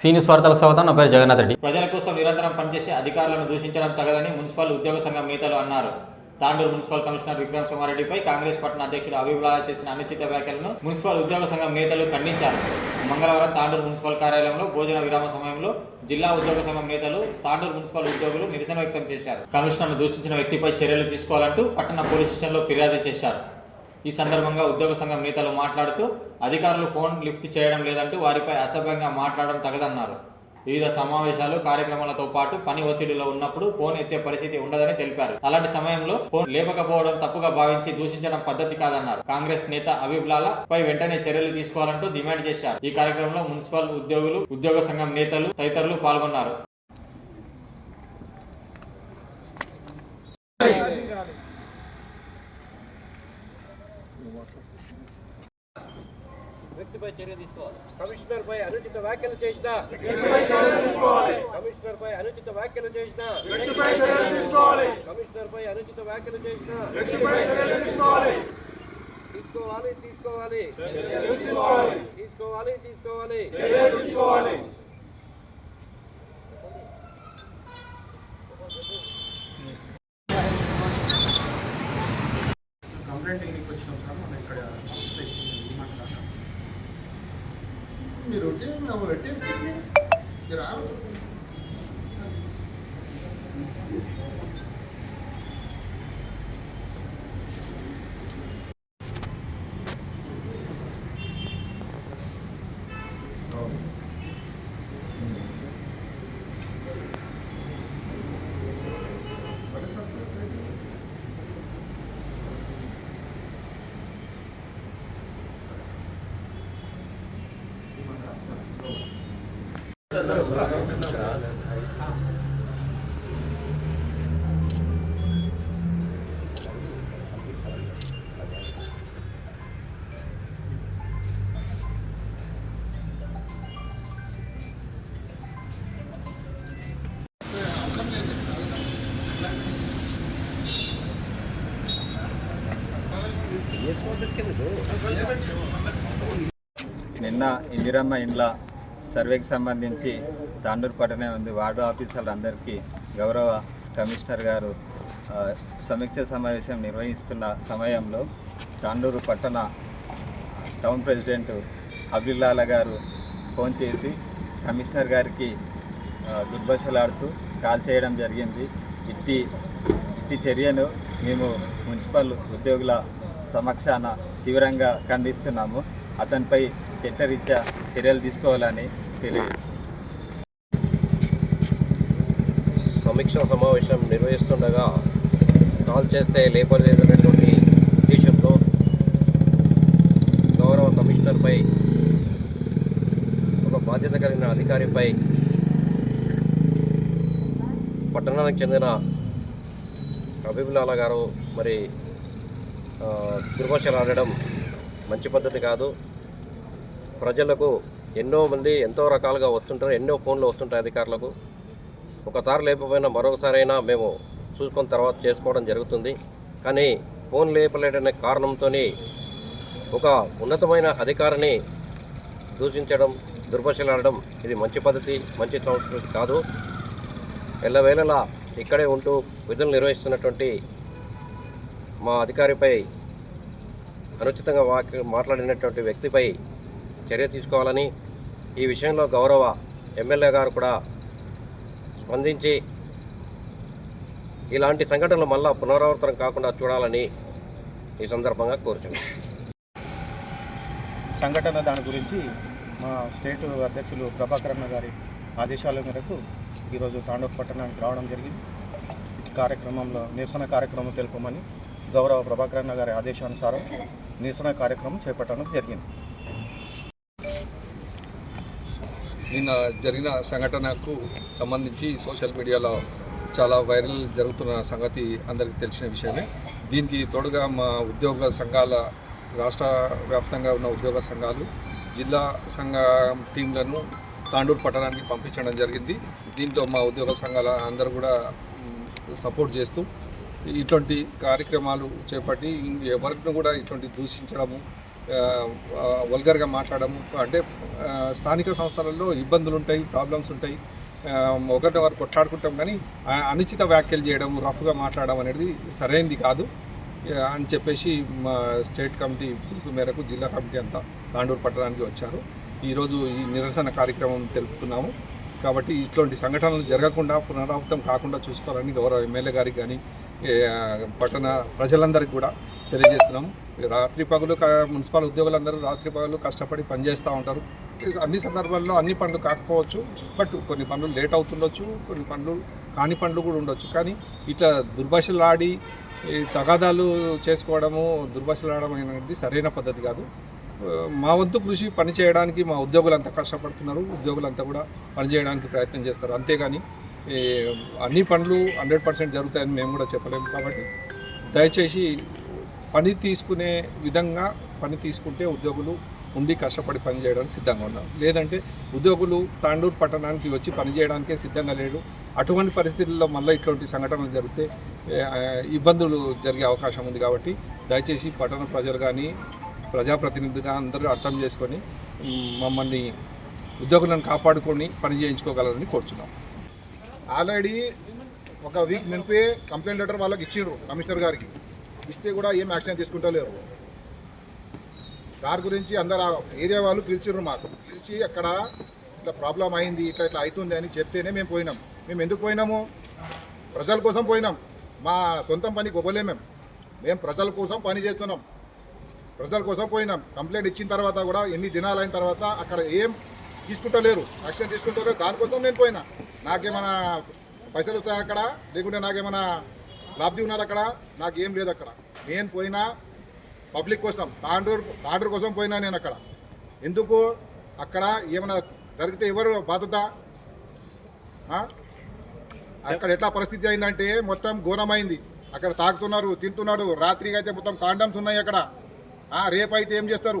సీనియస్ వార్తలకు స్వాగతం. నా పేరు జగన్నాథ్ రెడ్డి. ప్రజల కోసం నిరంతరం పనిచేసే అధికారులను దూషించడం తగదని మున్సిపల్ ఉద్యోగ సంఘం నేతలు అన్నారు. తాండూరు మున్సిపల్ కమిషనర్ విక్రమ్ సుమారెడ్డిపై కాంగ్రెస్ పట్టణ అధ్యక్షుడు అభిప్రాయాలు చేసిన అనుచిత వ్యాఖ్యలను మున్సిపల్ ఉద్యోగ సంఘం నేతలు ఖండించారు. మంగళవారం తాండూరు మున్సిపల్ కార్యాలయంలో భోజన విరామ సమయంలో జిల్లా ఉద్యోగ సంఘం నేతలు తాండూరు మున్సిపల్ ఉద్యోగులు నిరసన వ్యక్తం చేశారు. కమిషనర్ను దూషించిన వ్యక్తిపై చర్యలు తీసుకోవాలంటూ పట్టణ పోలీస్ స్టేషన్లో ఫిర్యాదు చేశారు. ఈ సందర్భంగా ఉద్యోగ సంఘం నేతలు మాట్లాడుతూ అధికారులు ఫోన్ లిఫ్ట్ చేయడం లేదంటూ వారిపై అసభ్యంగా మాట్లాడడం తగదన్నారు. వివిధ సమావేశాలు కార్యక్రమాలతో పాటు పని ఒత్తిడిలో ఉన్నప్పుడు ఫోన్ ఎత్తే పరిస్థితి ఉండదని తెలిపారు. అలాంటి సమయంలో ఫోన్ లేపకపోవడం తప్పుగా భావించి దూషించడం పద్ధతి కాదన్నారు. కాంగ్రెస్ నేత అభిబ్లాల పై వెంటనే చర్యలు తీసుకోవాలంటూ డిమాండ్ చేశారు. ఈ కార్యక్రమంలో మున్సిపల్ ఉద్యోగులు ఉద్యోగ సంఘం నేతలు తదితరులు పాల్గొన్నారు. కమిషనర్ పై అనుచిత వ్యాఖ్యలు చేసిన. కమిషనర్ పై అనుచిత వ్యాఖ్యలు చేసిన. కమిషనర్ పై అనుచిత వ్యాఖ్యలు చేసిన. తీసుకోవాలి. తీసుకోవాలి తీసుకోవాలి. తీసుకోవాలి. కంప్లైంట్ ఎన్నికి వచ్చినాం సార్ మనం ఇక్కడ మాట్లాడాలి మీరు ఉంటే మేము పెట్టేస్తే మీరు రావు నిన్న ఇందిరమ్మ ఇండ్ల సర్వేకి సంబంధించి తాండూరు పట్టణం ఉంది. వార్డు ఆఫీసర్లందరికీ గౌరవ కమిషనర్ గారు సమీక్ష సమావేశం నిర్వహిస్తున్న సమయంలో తాండూరు పట్టణ టౌన్ ప్రెసిడెంట్ అబ్దుల్లాల గారు ఫోన్ చేసి కమిషనర్ గారికి దుర్భషలాడుతూ కాల్ చేయడం జరిగింది. ఇట్టి ఇట్టి చర్యను మేము మున్సిపల్ ఉద్యోగుల సమక్షాన తీవ్రంగా ఖండిస్తున్నాము. అతనిపై చట్టరీత్యా చర్యలు తీసుకోవాలని తెలియజేస్తున్నాం. సమీక్ష సమావేశం నిర్వహిస్తుండగా కాల్ చేస్తే లేపలేదనేటువంటి ఉద్దేశంతో గౌరవ కమిషనర్పై ఒక బాధ్యత కలిగిన అధికారిపై పట్టణానికి చెందిన అభిబులాల గారు మరి దుర్భాషలు ఆడడం మంచి పద్ధతి కాదు. ప్రజలకు ఎన్నో మంది ఎంతో రకాలుగా వస్తుంటారు ఎన్నో ఫోన్లు వస్తుంటాయి అధికారులకు. ఒకసారి లేకపోయినా మరొకసారైనా మేము చూసుకున్న తర్వాత చేసుకోవడం జరుగుతుంది. కానీ ఫోన్ లేపలేడనే కారణంతో ఒక ఉన్నతమైన అధికారిని దూషించడం దుర్భాషలాడడం ఇది మంచి పద్ధతి మంచి సంస్కృతి కాదు. ఎల్లవేళలా ఇక్కడే ఉంటూ విధులు నిర్వహిస్తున్నటువంటి మా అధికారిపై అనుచితంగా వాక్ మాట్లాడినటువంటి వ్యక్తిపై చర్య తీసుకోవాలని ఈ విషయంలో గౌరవ ఎమ్మెల్యే గారు కూడా స్పందించి ఇలాంటి సంఘటనలు మళ్ళా పునరావృతం కాకుండా చూడాలని ఈ సందర్భంగా కోరుచున్నాను సంఘటన దాని గురించి మా స్టేట్ అధ్యక్షులు ప్రభాకరన్న గారి ఆదేశాల మేరకు ఈరోజు తాండూరు పట్టణానికి రావడం జరిగింది. ఈ కార్యక్రమంలో నిరసన కార్యక్రమం తెలుపమని గౌరవ ప్రభాకరన్న గారి ఆదేశానుసారం నిరసన కార్యక్రమం చేపట్టడం జరిగింది. నిన్న జరిగిన సంఘటనకు సంబంధించి సోషల్ మీడియాలో చాలా వైరల్ జరుగుతున్న సంగతి అందరికీ తెలిసిన విషయమే. దీనికి తోడుగా మా ఉద్యోగ సంఘాల రాష్ట్ర వ్యాప్తంగా ఉన్న ఉద్యోగ సంఘాలు జిల్లా సంఘ టీంలను తాండూరు పట్టణానికి పంపించడం జరిగింది. దీంతో మా ఉద్యోగ సంఘాల అందరూ కూడా సపోర్ట్ చేస్తూ ఇటువంటి కార్యక్రమాలు చేపట్టి ఎవరిని కూడా ఇటువంటి దూషించడము వల్గర్గా మాట్లాడడం అంటే స్థానిక సంస్థలలో ఇబ్బందులు ఉంటాయి ప్రాబ్లమ్స్ ఉంటాయి ఒకటి ఒకరిని వారు కొట్లాడుకుంటాం కానీ అనుచిత వ్యాఖ్యలు చేయడం రఫ్గా మాట్లాడడం అనేది సరైనది కాదు. అని చెప్పేసి మా స్టేట్ కమిటీ పిలుపు మేరకు జిల్లా కమిటీ అంతా తాండూరు పట్టణానికి వచ్చారు. ఈరోజు ఈ నిరసన కార్యక్రమం తెలుపుతున్నాము. కాబట్టి ఇటువంటి సంఘటనలు జరగకుండా పునరావృతం కాకుండా చూసుకోవాలని గౌరవ ఎమ్మెల్యే గారికి కానీ పట్టణ ప్రజలందరికీ కూడా తెలియజేస్తున్నాము. రాత్రి పగులు మున్సిపల్ ఉద్యోగులందరూ రాత్రి పగులు కష్టపడి పనిచేస్తూ ఉంటారు. అన్ని సందర్భాల్లో అన్ని పనులు కాకపోవచ్చు బట్ కొన్ని పనులు లేట్ అవుతుండొచ్చు కొన్ని పనులు కాని పనులు కూడా ఉండొచ్చు. కానీ ఇట్లా దుర్భాషలాడి తగాదాలు చేసుకోవడము దుర్భాషలు ఆడడం అనేది సరైన పద్ధతి కాదు. మా వంతు కృషి పని చేయడానికి మా ఉద్యోగులంతా కష్టపడుతున్నారు. ఉద్యోగులంతా కూడా పని చేయడానికి ప్రయత్నం చేస్తారు. అంతేగాని అన్ని పనులు హండ్రెడ్ పర్సెంట్ జరుగుతాయని మేము కూడా చెప్పలేము కాబట్టి దయచేసి పని తీసుకునే విధంగా పని తీసుకుంటే ఉద్యోగులు ఉండి కష్టపడి పని చేయడానికి సిద్ధంగా ఉన్నారు. లేదంటే ఉద్యోగులు తాండూరు పట్టణానికి వచ్చి పనిచేయడానికే సిద్ధంగా లేడు అటువంటి పరిస్థితుల్లో మళ్ళీ ఇటువంటి సంఘటనలు జరిగితే ఇబ్బందులు జరిగే అవకాశం ఉంది కాబట్టి దయచేసి పట్టణ ప్రజలు కానీ ప్రజాప్రతినిధిగా అందరూ అర్థం చేసుకొని మమ్మల్ని ఉద్యోగులను కాపాడుకొని పని చేయించుకోగలరని కోరుచున్నాం. ఆల్రెడీ ఒక వీక్ నింపే కంప్లైంట్ లెటర్ వాళ్ళకి ఇచ్చిండ్రు కమిషనర్ గారికి. ఇస్తే కూడా ఏం యాక్షన్ తీసుకుంటలేరు. దాని గురించి అందరు ఏరియా వాళ్ళు పిలిచిర్రు మాకు. పిలిచి అక్కడ ఇట్లా ప్రాబ్లం అయింది ఇట్లా ఇట్లా అవుతుంది అని చెప్తేనే మేము పోయినాం. మేము ఎందుకు పోయినాము? ప్రజల కోసం పోయినాం. మా సొంతం పని గొప్పలే మేము మేము ప్రజల కోసం పని చేస్తున్నాం. ప్రజల కోసం పోయినాం. కంప్లైంట్ ఇచ్చిన తర్వాత కూడా ఎన్ని దినాలు అయిన తర్వాత అక్కడ ఏం తీసుకుంటలేరు. యాక్షన్ తీసుకుంటలేరు. దానికోసం నేను పోయినా. నాకేమైనా పైసలు వస్తాయి అక్కడ? లేకుంటే నాకేమైనా లబ్ధి ఉన్నది అక్కడ? నాకేం లేదు అక్కడ. నేను పోయినా పబ్లిక్ కోసం తాండూరు తాండూరు కోసం పోయినా నేను అక్కడ. ఎందుకు? అక్కడ ఏమైనా జరిగితే ఎవరు బాధ్యత? అక్కడ ఎట్లా పరిస్థితి అయిందంటే మొత్తం ఘోరమైంది. అక్కడ తాగుతున్నారు తింటున్నాడు. రాత్రికి అయితే మొత్తం కాండమ్స్ ఉన్నాయి అక్కడ. రేపైతే ఏం చేస్తారు?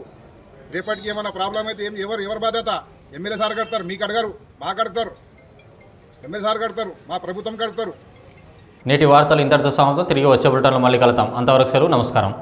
రేపటికి ఏమైనా ప్రాబ్లం అయితే ఏం ఎవరు ఎవరు బాధ్యత? ఎమ్మెల్యే సార్ కడతారు మీకు అడగారు మాకు అడుగుతారు. ఎంఎస్ఆర్ సార్ కడతారు మా ప్రభుత్వం కడతారు. నేటి వార్తలు ఇంతటితో సమాప్తం. తిరిగి వచ్చే బులెటిన్లో మళ్ళీ కలుద్దాం. అంతవరకు సెలవు నమస్కారం.